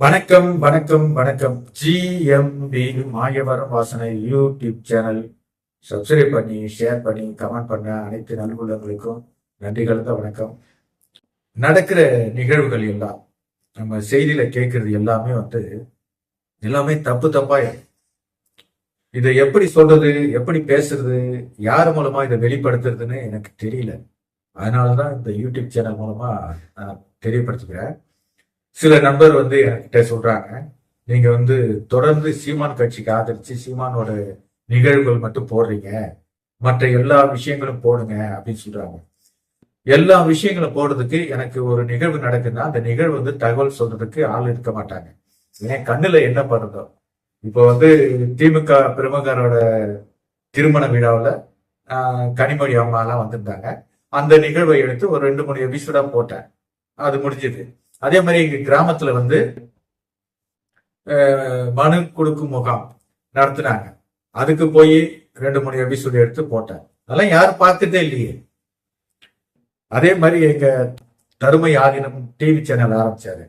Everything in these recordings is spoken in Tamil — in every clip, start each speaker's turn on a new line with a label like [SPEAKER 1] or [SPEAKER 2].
[SPEAKER 1] வணக்கம் வணக்கம் வணக்கம். ஜிஎம்பி மாயவரம் வாசனை யூடியூப் சேனல். சப்ஸ்கிரைப் பண்ணி ஷேர் பண்ணி கமெண்ட் பண்ண அனைத்து நல்குள்ளங்களுக்கும் நன்றி கலந்த வணக்கம். நடக்கிற நிகழ்வுகள் எல்லாம் நம்ம செய்தியில கேட்கறது எல்லாமே வந்து எல்லாமே தப்பு தப்பா இதை எப்படி சொல்றது எப்படி பேசுறது யார் மூலமா இதை வெளிப்படுத்துறதுன்னு எனக்கு தெரியல. அதனாலதான் இந்த யூடியூப் சேனல் மூலமா நான் தெரியப்படுத்துக்கிறேன். சில நண்பர் வந்து என்கிட்ட சொல்றாங்க நீங்க வந்து தொடர்ந்து சீமான் கட்சிக்கு ஆதரிச்சு சீமானோட நிகழ்வுகள் மட்டும் போடுறீங்க. மற்ற எல்லா விஷயங்களும் போடுங்க அப்படின்னு சொல்றாங்க. எல்லா விஷயங்களும் போடுறதுக்கு எனக்கு ஒரு நிகழ்வு நடக்குதுன்னா அந்த நிகழ்வு வந்து தகவல் சொல்றதுக்கு ஆள் இருக்க மாட்டாங்க. ஏன்? கண்ணுல என்ன பண்ணுதோ இப்போ வந்து திமுக பிரமுகரோட திருமண விழாவில் கனிமொழி அம்மாலாம் வந்திருந்தாங்க. அந்த நிகழ்வை எடுத்து ஒரு ரெண்டு மூணு எபிசோடா போட்டேன். அது முடிஞ்சது. அதே மாதிரி எங்க கிராமத்துல வந்து மனு கொடுக்கும் முகாம் நடத்தினாங்க. அதுக்கு போய் ரெண்டு மூணு எபிசோடு எடுத்து போட்டேன் அதெல்லாம் யாரும் பார்த்துட்டே இல்லையே. அதே மாதிரி எங்க தருமை ஆதீனம் டிவி சேனல் ஆரம்பிச்சாரு.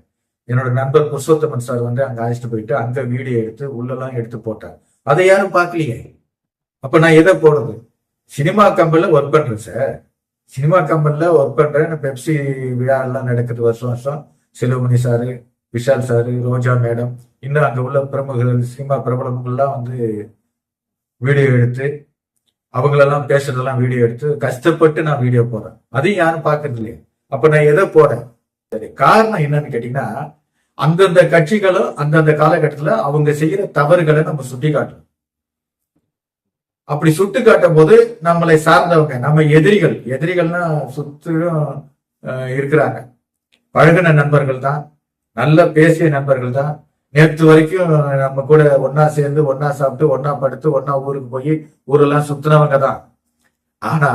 [SPEAKER 1] என்னோட நண்பர் புருஷோத்தமன் சார் வந்து அங்க அழைச்சிட்டு போயிட்டு அங்க வீடியோ எடுத்து உள்ளெல்லாம் எடுத்து போட்டார். அதை யாரும் பார்க்கலையே. அப்ப நான் எதை போடுறது? சினிமா கம்பெனில ஒர்க் பண்றேன் சார். சினிமா கம்பெனில ஒர்க் பண்றேன். பெப்சி விழா எல்லாம் நடக்குது வருஷம் வருஷம். Selvamani sir Vishal sir Roja madam இன்னும் அங்கே உள்ள பிரமுகர்கள் சினிமா பிரபலங்கள்லாம் வந்து வீடியோ எடுத்து அவங்களெல்லாம் பேசுறதெல்லாம் வீடியோ எடுத்து கஷ்டப்பட்டு நான் வீடியோ போடுறேன். அதையும் யாரும் பார்க்கறது இல்லையே. அப்ப நான் எதை போறேன் சரி காரணம் என்னன்னு கேட்டீங்கன்னா அந்தந்த கட்சிகளும் அந்தந்த காலகட்டத்துல அவங்க செய்யற தவறுகளை நம்ம சுட்டி காட்டணும் அப்படி சுட்டு காட்டும் போது நம்மளை சார்ந்தவங்க நம்ம எதிரிகள் எதிரிகள்னா சுத்திலும் இருக்கிறாங்க. பழகின நண்பர்கள் தான் நல்ல பேசிய நண்பர்கள் தான். நேற்று வரைக்கும் நம்ம கூட ஒன்னா சேர்ந்து ஒன்னா சாப்பிட்டு ஒன்னா படுத்து ஒன்னா ஊருக்கு போய் ஊரெல்லாம் சுத்தினவங்க தான். ஆனா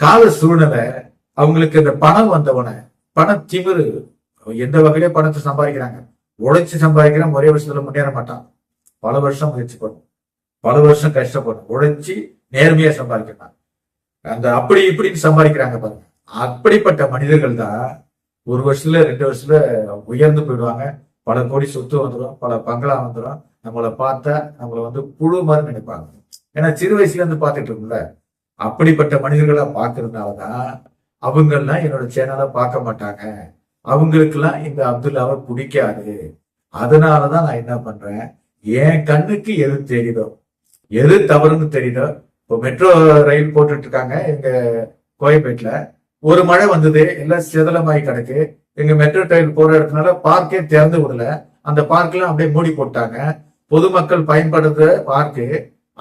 [SPEAKER 1] கால சூழ்நிலை அவங்களுக்கு இந்த பணம் வந்தவன பண திமிரு எந்த வகையிலே பணத்தை சம்பாதிக்கிறாங்க? உழைச்சி சம்பாதிக்கிறான் ஒரே வருஷத்துல முன்னேற மாட்டான். பல வருஷம் முயற்சி பண்ணும். பல வருஷம் கஷ்டப்படும். உழைச்சி நேர்மையா சம்பாதிக்கிறான். அந்த அப்படி இப்படின்னு சம்பாதிக்கிறாங்க பாருங்க. அப்படிப்பட்ட மனிதர்கள் தான் ஒரு வருஷத்துல ரெண்டு வருஷத்துல உயர்ந்து போயிடுவாங்க. பல கோடி சொத்து வந்துடும் பல பங்களா வந்துடும் நம்மளை பார்த்தா நம்மளை வந்து புழு மாதிரி நினைப்பாங்க. ஏன்னா சிறு வயசுல இருந்து பார்த்துட்டு இருக்கோம்ல. அப்படிப்பட்ட மனிதர்களை பார்க்கறதுனாலதான் அவங்கெல்லாம் என்னோட சேனலை பார்க்க மாட்டாங்க. அவங்களுக்கெல்லாம் இந்த அப்துல்லாவை பிடிக்காது. அதனாலதான் நான் என்ன பண்றேன்? என் கண்ணுக்கு எது தெரியுதோ எது தவறுன்னு தெரியுதோ இப்போ மெட்ரோ ரயில் போட்டுட்டு இருக்காங்க எங்க கோயம்பேட்டில். ஒரு மழை வந்தது எல்லாம் சிதலமாயி கிடக்கு. எங்க மெட்ரோ ரயில் போற இடத்துனால பார்க்கே திறந்து விடல. அந்த பார்க்லாம் அப்படியே மூடி போட்டாங்க. பொதுமக்கள் பயன்படுத்துற பார்க்கு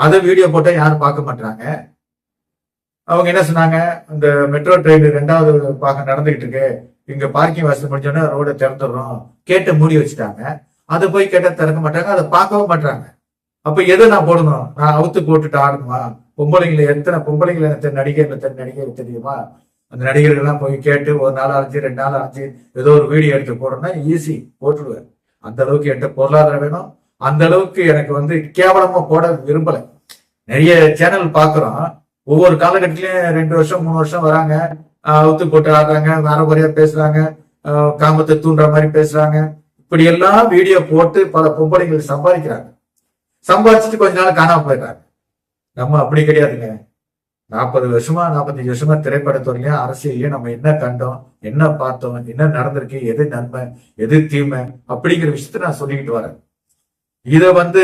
[SPEAKER 1] அதை வீடியோ போட்டா யாரும் பார்க்க மாட்டாங்க அவங்க என்ன சொன்னாங்க? இந்த மெட்ரோ ட்ரெயின் ரெண்டாவது பார்க்க நடந்துகிட்டு இருக்கு. இங்க பார்க்கிங் வசதி முடிஞ்சோடனே ரோட திறந்துடுறோம். கேட்டு மூடி வச்சுட்டாங்க. அதை போய் கேட்டா திறக்க மாட்டாங்க. அதை பார்க்கவும் மாட்டாங்க அப்ப எதை நான் போடணும்? நான் அவுத்து போட்டுட்டு ஆடணுமா? பொம்பளைங்களை எத்தனை பொம்பளைங்களை எத்தனை நடிகை எத்தனை நடிகை தெரியுமா? அந்த நடிகர்கள்லாம் போய் கேட்டு ஒரு நாள் அரைஞ்சு ரெண்டு நாள் அரைஞ்சு ஏதோ ஒரு வீடியோ எடுத்து போடணும்னா ஈஸி போட்டுடுவேன். அந்த அளவுக்கு என்கிட்ட பொருளாதாரம் வேணும். அந்த அளவுக்கு எனக்கு வந்து கேவலமா போட விரும்பலை. நிறைய சேனல் பாக்குறோம். ஒவ்வொரு காலகட்டத்திலயும் ரெண்டு வருஷம் மூணு வருஷம் வராங்க. ஆஹ் அவுத்து போட்டு ஆடுறாங்க அறகுறையா பேசுறாங்க காமத்தை தூண்டுற மாதிரி பேசுறாங்க. இப்படி எல்லாம் வீடியோ போட்டு பல பொம்பளைகள் சம்பாதிக்கிறாங்க. சம்பாதிச்சுட்டு கொஞ்ச நாள் காணாம போயிடுறாங்க. நம்ம அப்படி கிடையாதுங்க. நாற்பது வருஷமா நாற்பத்தஞ்சு வருஷமா திரைப்படத்துறையிலயும் அரசியலையும் நம்ம என்ன கண்டோம் என்ன பார்த்தோம் என்ன நடந்திருக்கு எது நன்மை எது தீமை அப்படிங்கிற விஷயத்த நான் சொல்லிக்கிட்டு வரேன். இதை வந்து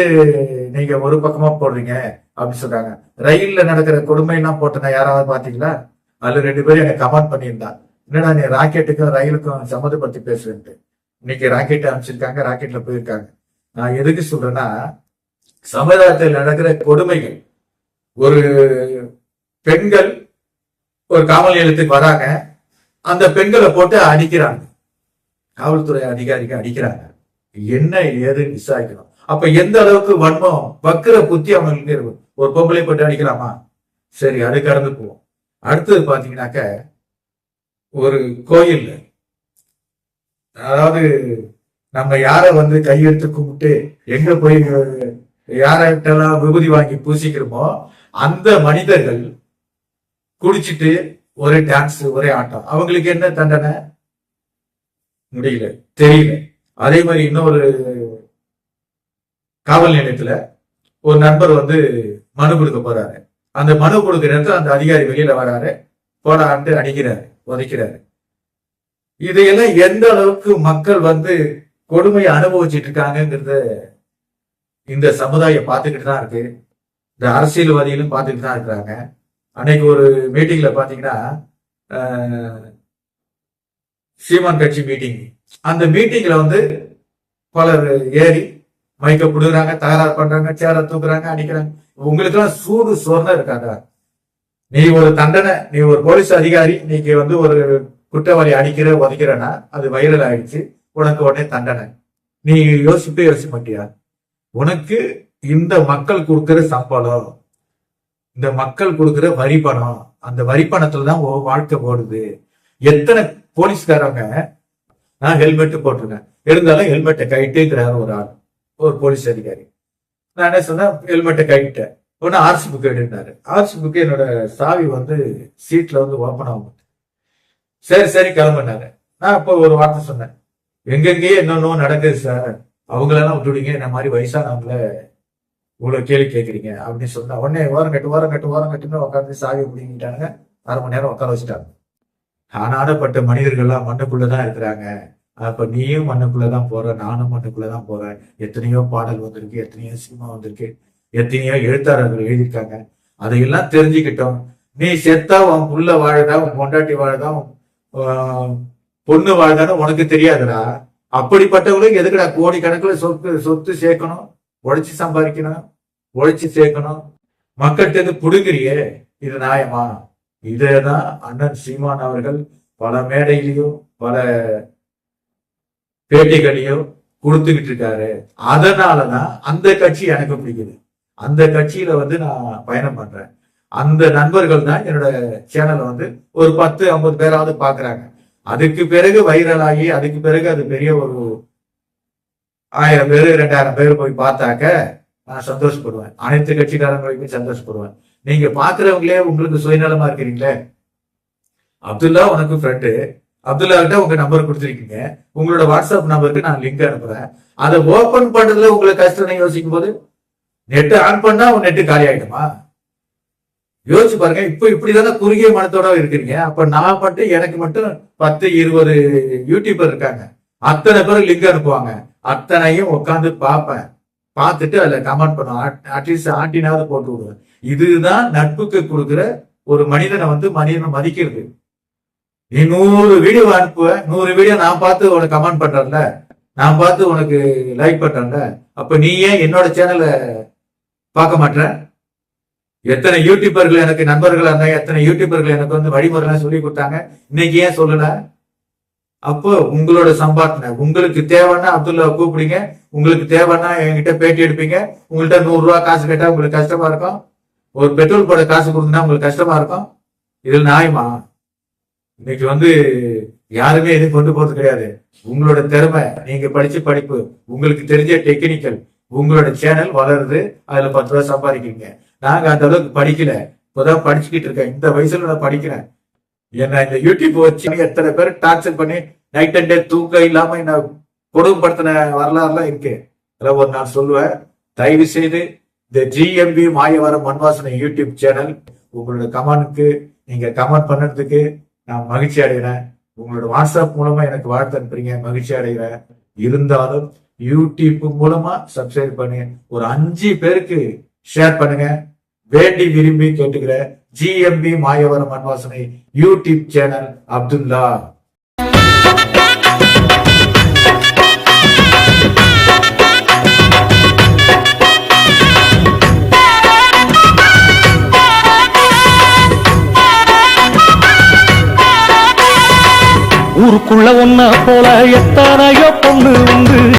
[SPEAKER 1] நீங்க ஒரு பக்கமா போடுறீங்க அப்படின்னு சொல்றாங்க. ரயில்ல நடக்கிற கொடுமை எல்லாம் யாராவது பாத்தீங்களா அதுல ரெண்டு பேரும் எனக்கு கமெண்ட் பண்ணியிருந்தா. என்னடா நீ ராக்கெட்டுக்கும் ரயிலுக்கும் சம்மந்தப்படுத்தி பேசுறேன்ட்டு. இன்னைக்கு ராக்கெட் அனுப்பிச்சிருக்காங்க ராக்கெட்ல போயிருக்காங்க. நான் எதுக்கு சொல்றேன்னா சமுதாயத்தில் நடக்கிற கொடுமைகள். ஒரு பெண்கள் ஒரு காவல் நிலையத்துக்கு வராங்க. அந்த பெண்களை போட்டு அடிக்கிறாங்க. காவல்துறை அதிகாரிக்கு அடிக்கிறாங்க. என்ன ஏது விசாரிக்கணும்? அப்ப எந்த அளவுக்கு வன்மம் வக்கிர புத்தி அவங்களுக்கு இருக்கும் ஒரு பொம்பளை போட்டு அடிக்கலாமா? சரி அது கடந்து போவோம். அடுத்தது பாத்தீங்கன்னாக்க ஒரு கோயில் அதாவது நம்ம யார வந்து கையெடுத்து கும்பிட்டு எங்க போய் யார்கிட்டலாம் விபூதி வாங்கி பூசிக்கிறோமோ அந்த மனிதர்கள் குடிச்சிட்டு ஒரே டான்ஸ் ஒரே ஆட்டம். அவங்களுக்கு என்ன தண்டனை? முடியல. தெரியல. அதே மாதிரி இன்னொரு காவல் நிலையத்துல ஒரு நண்பர் வந்து மனு கொடுக்க போறாரு. அந்த மனு கொடுக்கிற அந்த அதிகாரி வெளியில வராரு. போடாண்டு அடிக்கிறாரு உதைக்கிறாரு. இதையெல்லாம் எந்த அளவுக்கு மக்கள் வந்து கொடுமையை அனுபவிச்சிட்டு இருக்காங்கங்கிறத இந்த சமுதாயம் பார்த்துக்கிட்டு தான் இருக்கு. இந்த அரசியல்வாதிகளும் பார்த்துக்கிட்டு தான் இருக்கிறாங்க. அன்னைக்கு ஒரு மீட்டிங்ல பாத்தீங்கன்னா சீமான் கட்சி மீட்டிங் அந்த மீட்டிங்ல வந்து பலர் ஏறி மைக்க புடுங்குறாங்க தகராறு பண்றாங்க சேர தூக்குறாங்க அடிக்கிறாங்க. உங்களுக்கு எல்லாம் சூடு சோர்ந்தா இருக்காங்க. நீ ஒரு தண்டனை நீ ஒரு போலீஸ் அதிகாரி நீங்க வந்து ஒரு குற்றவாளி அடிக்கிற உதைக்கிறனா அது வைரல் ஆயிடுச்சு. உனக்கு உடனே தண்டனை. நீ யோசிப்பே யோசிக்க மாட்டியா? உனக்கு இந்த மக்கள் கொடுக்கிற சம்பளம் இந்த மக்கள் கொடுக்குற வரி பணம் அந்த வரி பணத்துல தான் வாழ்க்கை ஓடுது. எத்தனை போலீஸ்காரங்க நான் ஹெல்மெட்டு போட்டிருக்கேன். இருந்தாலும் ஹெல்மெட்டை கைட்டுங்கிறாரு ஒரு ஆள் ஒரு போலீஸ் அதிகாரி. நான் என்ன சொன்னேன்? ஹெல்மெட்டை கைட்டேன். ஒன்று ஆர்சி புக் எடுத்தாரு ஆர்சி புக்கு என்னோட சாவி வந்து சீட்ல வந்து ஓப்பன் ஆகும். சரி சரி கிளம்புனாரு. நான் இப்போ ஒரு வார்த்தை சொன்னேன். எங்கெங்கேயே என்னென்னோ நடக்குது சார். அவங்களெல்லாம் விட்டுடுங்க என்ன மாதிரி வயசானவங்கள இவ்வளவு கேள்வி கேட்குறீங்க அப்படின்னு சொன்னா உடனே ஓரம் கட்டு ஓரம் கட்டு ஓரம் கட்டுன்னு உட்காந்து சாவி பிடிங்கிட்டானுங்க அரை மணி நேரம் உட்கார வச்சுட்டாங்க. ஆனாடப்பட்ட மனிதர்கள்லாம் மண்ணுக்குள்ளதான் இருக்கிறாங்க. அப்ப நீயும் மண்ணுக்குள்ளதான் போற நானும் மண்ணுக்குள்ளதான் போறேன். எத்தனையோ பாடல் வந்திருக்கு எத்தனையோ சினிமா வந்திருக்கு எத்தனையோ எழுத்தாளர்கள் எழுதியிருக்காங்க. அதையெல்லாம் தெரிஞ்சுக்கிட்டோம். நீ செத்தா உன் புள்ள வாழுதா உன் பொண்டாட்டி வாழுதா உன், பொண்ணு வாழுதான்னு உனக்கு தெரியாதுடா. அப்படிப்பட்டவங்களுக்கு எதுக்குடா கோடி கணக்குல சொத்து சொத்து சேர்க்கணும்? உழைச்சி சம்பாதிக்கணும் உழைச்சி சேர்க்கணும். மக்கள்கிட்ட இருந்து புடுங்குறியே இது நியாயமா? இதேதான் அண்ணன் சீமான் அவர்கள் பல மேடையிலையும் பல பேட்டிகளையும் கொடுத்துக்கிட்டு இருக்காரு. அதனாலதான் அந்த கட்சி எனக்கு பிடிக்குது. அந்த கட்சியில வந்து நான் பயணம் பண்றேன். அந்த நண்பர்கள் தான் என்னோட சேனலை வந்து ஒரு பத்து ஐம்பது பேராவது பாக்குறாங்க. அதுக்கு பிறகு வைரல் ஆகி அதுக்கு பிறகு அது பெரிய ஒரு ஆயிரம் பேர் ரெண்டாயிரம் பேர் போய் பார்த்தாக்க நான் சந்தோஷப்படுவேன். அனைத்து கட்சிக்காரங்களுக்குமே சந்தோஷப்படுவேன். நீங்க பாக்குறவங்களே உங்களுக்கு சுயநலமா இருக்கிறீங்களே? அப்துல்லா உனக்கு ஃப்ரெண்டு அப்துல்லா கிட்ட உங்க நம்பர் கொடுத்துருக்கீங்க. உங்களோட வாட்ஸ்அப் நம்பருக்கு நான் லிங்க் அனுப்புறேன். அதை ஓபன் பண்றதுல உங்களுக்கு கஷ்டம் யோசிக்கும் போது நெட் ஆன் பண்ணா உன் நெட்டு காலி ஆயிடுமா யோசிச்சு பாருங்க இப்ப இப்படிதானே குறுகிய மனத்தோட இருக்கிறீங்க. அப்ப நான் மட்டும் எனக்கு மட்டும் பத்து இருபது யூடியூபர் இருக்காங்க. அத்தனை பேர் லிங்க் அனுப்புவாங்க. அத்தனையும் உட்காந்து பார்ப்பேன். பார்த்துட்டு அதில் கமெண்ட் பண்ணுவேன். அட்லீஸ்ட் ஆட்டினாவது போட்டு விடுவேன். இதுதான் நட்புக்கு கொடுக்குற ஒரு மனிதனை வந்து மனிதனை மதிக்கிறது. நீ நூறு வீடியோ அனுப்புவ நூறு வீடியோ நான் பார்த்து உனக்கு கமெண்ட் பண்றேன்ல. நான் பார்த்து உனக்கு லைக் பண்றேன்ல. அப்ப நீ ஏன் என்னோட சேனலை பார்க்க மாட்ற? எத்தனை யூடியூபர்கள் எனக்கு நண்பர்களா இருந்தாங்க எத்தனை யூடியூபர்கள் எனக்கு வந்து வழிமுறைலாம் சொல்லி கொடுத்தாங்க. இன்னைக்கு ஏன் சொல்லல? அப்போ உங்களோட சம்பாத்தனை உங்களுக்கு தேவைன்னா அப்துல்லா கூப்பிடுங்க. உங்களுக்கு தேவைன்னா என்கிட்ட பேட்டி எடுப்பீங்க. உங்கள்கிட்ட நூறு ரூபா காசு கேட்டா உங்களுக்கு கஷ்டமா இருக்கும். ஒரு பெட்ரோல் போட காசு கொடுத்தா உங்களுக்கு கஷ்டமா இருக்கும். இதில் நியாயமா? இன்னைக்கு வந்து யாருமே எதுவும் கொண்டு போறது கிடையாது. உங்களோட திறமை நீங்க படிச்ச படிப்பு உங்களுக்கு தெரிஞ்ச டெக்னிக்கல் உங்களோட சேனல் வளருது அதுல பத்து ரூபா சம்பாதிக்கிறீங்க. நாங்க அந்த அளவுக்கு படிக்கல. இப்பதான் படிச்சுக்கிட்டு இருக்கேன். இந்த வயசுல நான் படிக்கிறேன். என்ன இந்த யூடியூப் வச்சு எத்தனை பேர் டார்ச்சர் பண்ணி நைட் அண்ட் டே தூக்கம் இல்லாம என்ன கொடுமைப்படுத்தின வரலாறுலாம் இருக்கு. அதில் ஒரு நான் சொல்லுவேன். தயவு செய்து இந்த GMP Mayavaram Manvasanai YouTube channel உங்களோட கமெண்ட்க்கு நீங்க கமெண்ட் பண்ணதுக்கு நான் மகிழ்ச்சி அடைகிறேன். உங்களோட வாட்ஸ்அப் மூலமா எனக்கு வாழ்த்து அனுப்புறீங்க. மகிழ்ச்சி அடைகிறேன். இருந்தாலும் யூடியூப் மூலமா சப்ஸ்கிரைப் பண்ணி ஒரு அஞ்சு பேருக்கு ஷேர் பண்ணுங்க. வேண்டி விரும்பி கேட்டுக்கிறேன். ஜிஎம்பி மாயவரம் அன்வாசனை யூடியூப் சேனல் அப்துல்லா
[SPEAKER 2] ஊருக்குள்ள ஒன்ன போல எத்தனையோ பொண்ணு உண்டு.